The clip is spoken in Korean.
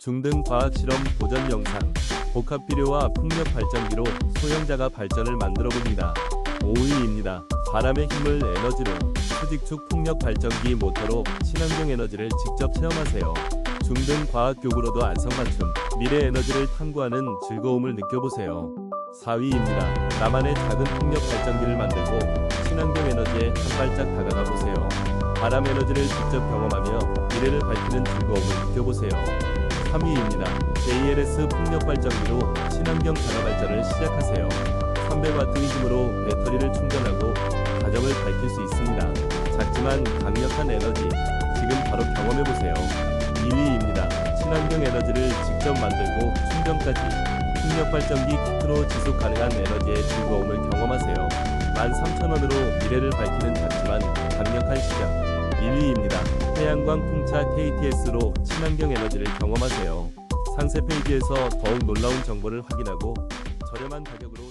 중등 과학 실험 도전 영상. 복합 비료와 풍력 발전기로 소형자가 발전을 만들어 봅니다. 5위입니다. 바람의 힘을 에너지로 수직축 풍력 발전기 모터로 친환경 에너지를 직접 체험하세요. 중등 과학 교구로도 안성맞춤 미래 에너지를 탐구하는 즐거움을 느껴보세요. 4위입니다. 나만의 작은 풍력 발전기를 만들고 친환경 에너지에 한 발짝 다가가 보세요. 바람 에너지를 직접 경험하며 미래를 밝히는 즐거움을 느껴보세요. 3위입니다. JLS 풍력 발전기로 친환경 자가 발전을 시작하세요. 300W 힘으로 배터리를 충전하고 가정을 밝힐 수 있습니다. 작지만 강력한 에너지 지금 바로 경험해 보세요. 2위입니다. 친환경 에너지를 직접 만들고 충전까지 풍력 발전기 키트로 지속 가능한 에너지의 즐거움을 경험하세요. 13,000원으로 미래를 밝히는 작지만 강력한 시작 1위입니다. 태양광 풍차 KTS로 친환경 에너지를 경험하세요. 상세 페이지에서 더욱 놀라운 정보를 확인하고 저렴한 가격으로